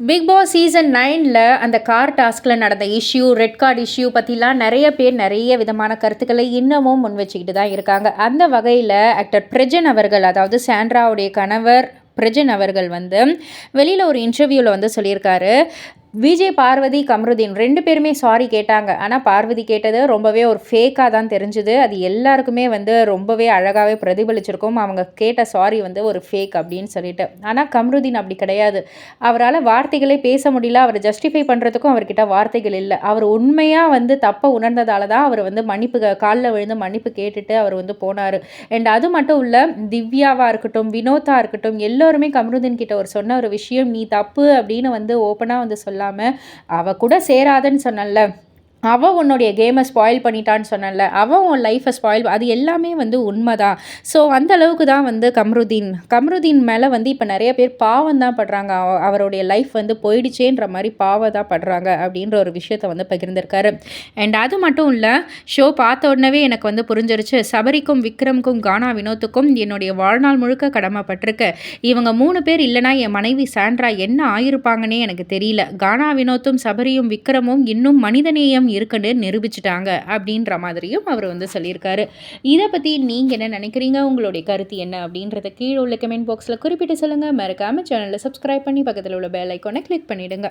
Big Boss season நைனில் அந்த car டாஸ்கில் நடந்த இஷ்யூ ரெட் கார்டு இஷ்யூ பற்றிலாம் நிறைய பேர் நிறைய விதமான கருத்துக்களை இன்னமும் முன் வச்சுக்கிட்டு தான் இருக்காங்க. அந்த வகையில் ஆக்டர் பிரஜன் அவர்கள் அதாவது சாண்ட்ராவுடைய கணவர் பிரஜன் அவர்கள் வந்து வெளியில் ஒரு இன்டர்வியூவில் வந்து சொல்லியிருக்காரு. விஜய் பார்வதி கம்ருதீன் ரெண்டு பேருமே சாரி கேட்டாங்க. ஆனால் பார்வதி கேட்டது ரொம்பவே ஒரு ஃபேக்காக தான் தெரிஞ்சுது. அது எல்லாருக்குமே வந்து ரொம்பவே அழகாகவே பிரதிபலிச்சிருக்கும். அவங்க கேட்ட சாரி வந்து ஒரு ஃபேக் அப்படின்னு சொல்லிட்டு. ஆனால் கம்ருதீன் அப்படி கிடையாது. அவரால் வார்த்தைகளே பேச முடியல. அவரை ஜஸ்டிஃபை பண்ணுறதுக்கும் அவர்கிட்ட வார்த்தைகள் இல்லை. அவர் உண்மையாக வந்து தப்பை உணர்ந்ததால தான் அவர் வந்து மன்னிப்பு காலில் விழுந்து மன்னிப்பு கேட்டுட்டு அவர் வந்து போனார். அண்ட் அது மட்டும் இல்லை திவ்யாவாக இருக்கட்டும் வினோத்தாக இருக்கட்டும் எல்லோருமே கம்ருதீன் கிட்ட ஒரு சொன்ன ஒரு விஷயம் நீ தப்பு அப்படின்னு வந்து ஓப்பனாக வந்து சொல்ல இல்லாமல் அவள் கூட சேராதன்னு சொன்னல அவள் உன்னுடைய கேமை ஸ்பாயில் பண்ணிட்டான்னு சொன்னல அவன் உன் லைஃப்பை ஸ்பாயில் அது எல்லாமே வந்து உண்மை தான் ஸோ அந்த அளவுக்கு தான் வந்து கம்ருதீன். கம்ருதீன் மேலே வந்து இப்போ நிறைய பேர் பாவம் தான் படுறாங்க. அவருடைய லைஃப் வந்து போயிடுச்சேன்ற மாதிரி பாவம் தான் படுறாங்க அப்படின்ற ஒரு விஷயத்த வந்து பகிர்ந்திருக்காரு. அண்ட் அது மட்டும் இல்லை ஷோ பார்த்த உடனே எனக்கு வந்து புரிஞ்சிருச்சு. சபரிக்கும் விக்ரமுக்கும் கானா வினோத்துக்கும் என்னுடைய வாழ்நாள் முழுக்க கடமைப்பட்டிருக்கு. இவங்க மூணு பேர் இல்லைனா என் மனைவி சாண்ட்ரா என்ன ஆயிருப்பாங்கன்னே எனக்கு தெரியல. கானா வினோத்தும் சபரியும் விக்ரமும் இன்னும் மனிதநேயம் இருக்குன்னு நிரூபிச்சிட்டாங்க அப்படின்ற மாதிரியும் அவர் வந்து சொல்லியிருக்காரு. இதை பற்றி நீங்கள் என்ன நினைக்கிறீங்க? உங்களுடைய கருத்து என்ன? அப்படின்றத கீழே உள்ள கமெண்ட் பாக்ஸில் குறிப்பிட்டு சொல்லுங்கள் மறக்காமல் சேனலில் சப்ஸ்கிரைப் பண்ணி பக்கத்தில் உள்ள பெல் ஐக்கானை கிளிக் பண்ணிவிடுங்க